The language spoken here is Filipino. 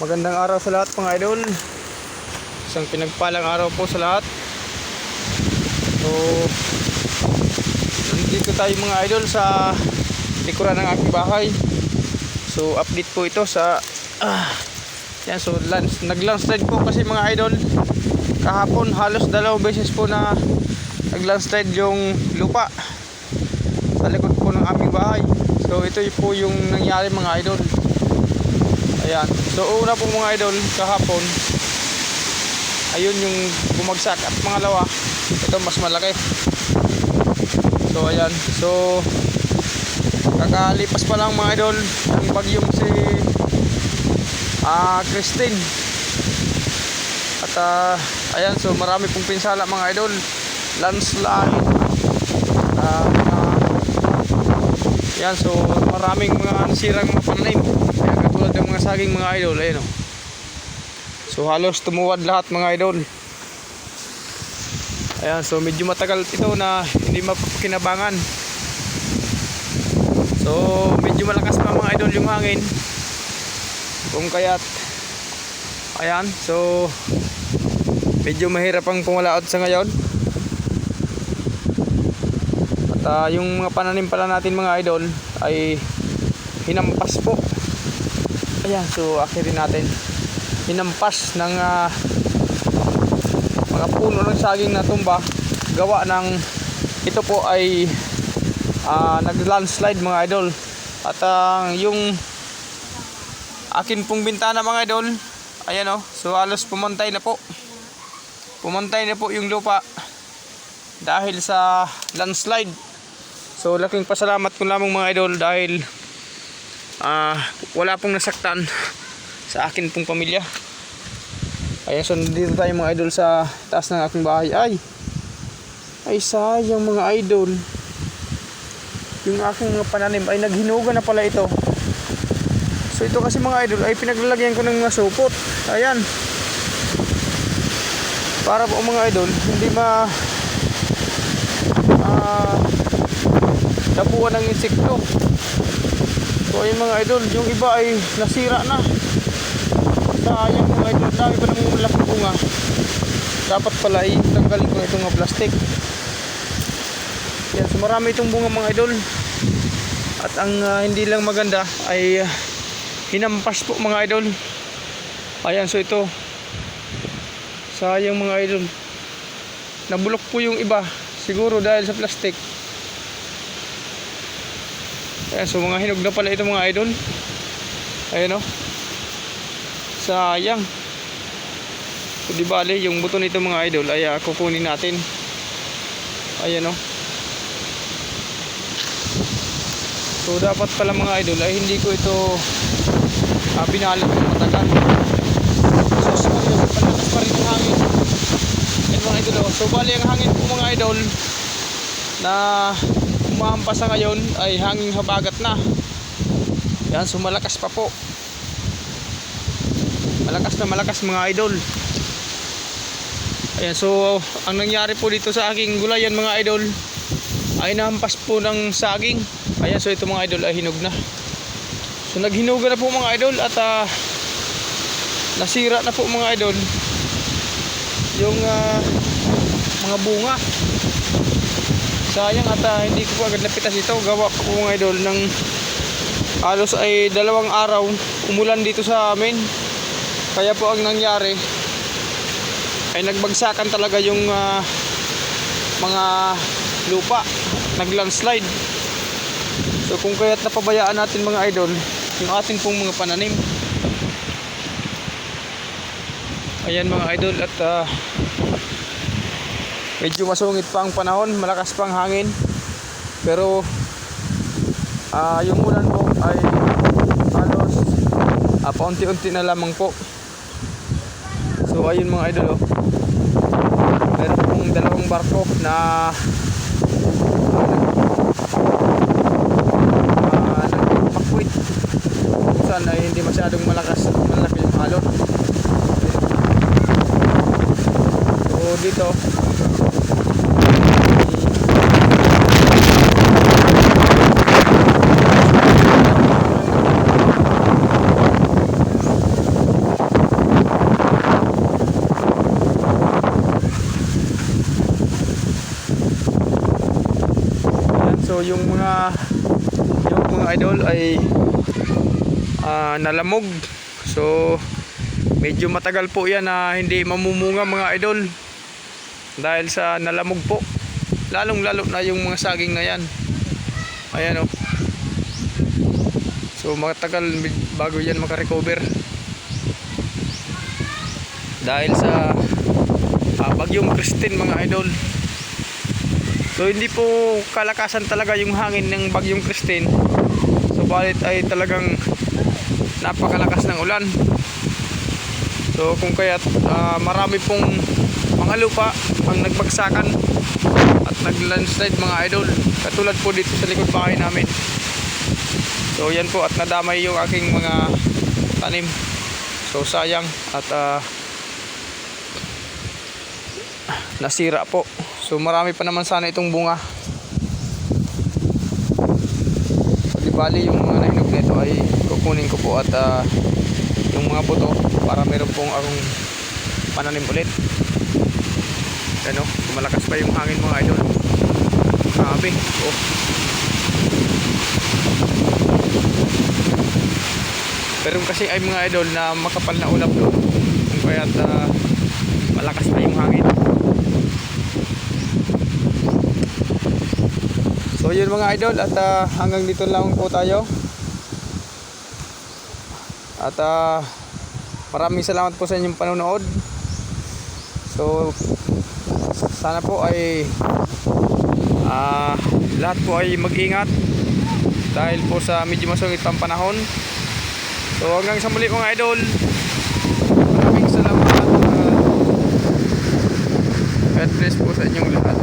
Magandang araw sa lahat mga idol. Isang pinagpalang araw po sa lahat. So, nandito tayo mga idol sa likuran ng aking bahay. So, update po ito sa ah, yan, so nag-landslide po kasi mga idol. Kahapon halos dalawang beses po na nag-landslide yung lupa sa likod po ng aming bahay. So, ito po yung nangyari mga idol. Ayan. So una po mga idol kahapon ayun yung bumagsak at pangalawa ito mas malaki. So ayan. So kakalipas pa lang mga idol ang bagyong si ah Christine. At ah, ayan so marami pong pinsala mga idol. Landslide. Ah, ah, yan, so maraming mga nasirang mga pananim. Kaya katulad ng mga saging mga idol, ayun o. So halos tumuwad lahat mga idol. Ayan, so medyo matagal ito na hindi mapapakinabangan. So medyo malakas pa mga idol yung hangin. Kung kaya't ayan, so medyo mahirap ang pumalaot sa ngayon. At ah, yung mga pananim pala natin mga idol ay hinampas po. Ayan, so akirin natin. Hinampas ng ah, mga puno ng saging na tumba. Gawa ng ito po ay ah, nag-landslide mga idol. At ang yung akin pong bintana mga idol, ayan o, so halos pumantay na po. Pumantay na po yung lupa dahil sa landslide. So laking pasalamat ko lamang mga idol dahil ah wala pong nasaktan sa akin pong pamilya. Ayan, so dito tayo mga idol sa taas ng aking bahay. Ay, ay sayang mga idol. Yung aking mga pananim ay naghinuga na pala ito. So ito kasi mga idol ay pinaglalagyan ko ng mga supot. Ayan. Para po mga idol, hindi ma ah dapuan ng insekto. So ayun mga idol, yung iba ay nasira na. Sayang mga idol, dami pa ng bunga. Dapat pala ay tanggalin ko itong plastic. Yan, so marami itong bunga mga idol. At ang ah, hindi lang maganda ay ah, hinampas po mga idol. Ayan, so ito. Sayang mga idol. Nabulok po yung iba. Siguro dahil sa plastic. Ayan, so mga hinog na pala ito mga idol. Ayan o. Sayang. So di bale, yung buto nito mga idol ay ah, kukunin natin. Ayan o. So dapat pala mga idol ay hindi ko ito uh, binalit ng matagal. So so yun, palakas pa rin ang hangin. Yan mga idol o. So bali ang hangin po mga idol na umahampas sa ngayon ay hanging habagat na. Yan, so malakas pa po. Malakas na malakas mga idol. Ayan, so ang nangyari po dito sa aking gulayan mga idol ay nahampas po ng saging. Ayan, so ito mga idol ay hinog na. So naghinuga na po mga idol at ah, nasira na po mga idol yung ah, mga bunga. Sayang at ah, hindi ko agad napitas ito. Gawa po mga idol ng halos ay dalawang araw umulan dito sa amin. Kaya po ang nangyari ay nagbagsakan talaga yung ah, mga lupa. Naglandslide. So kung kaya't napabayaan natin mga idol yung ating pong mga pananim. Ayan mga idol at ah, medyo masungit pa ang panahon, malakas pa ang hangin. Pero ah yung ulan po ay halos ah, paunti-unti na lamang po. So ayun mga idol oh. Meron pong dalawang barko na ah, nagpakwit. Hindi masyadong malakas malaki yung alon. So dito So yung mga yung mga idol ay ah, nalamog. So medyo matagal po yan na hindi mamumunga mga idol. Dahil sa nalamog po. Lalong lalo na yung mga saging na yan. Ayan o. So matagal bago yan makarecover. Dahil sa ah, bagyong Christine mga idol. So hindi po kalakasan talaga yung hangin ng bagyong Christine. Subalit ay talagang napakalakas ng ulan. So kung kaya't ah, marami pong mga lupa ang nagbagsakan at naglandslide mga idol. Katulad po dito sa likod bahay namin. So yan po at nadamay yung aking mga tanim. So sayang at ah, nasira po. So marami pa naman sana itong bunga. So, di bali yung mga nahinog nito ay kukunin ko po at ah, yung mga buto para meron pong akong pananim ulit. Ano, malakas pa yung hangin mga idol. Grabe. Oh. Pero kasi ay mga idol na makapal na ulap doon. Kaya't ah, malakas pa yung hangin. So yun mga idol at ah, hanggang dito lang po tayo. At ah, maraming salamat po sa inyong panonood. So sana po ay ah, lahat po ay mag-ingat dahil po sa medyo masungit pang panahon. So hanggang sa muli mga idol. Maraming salamat at ah, God bless po sa inyong lahat.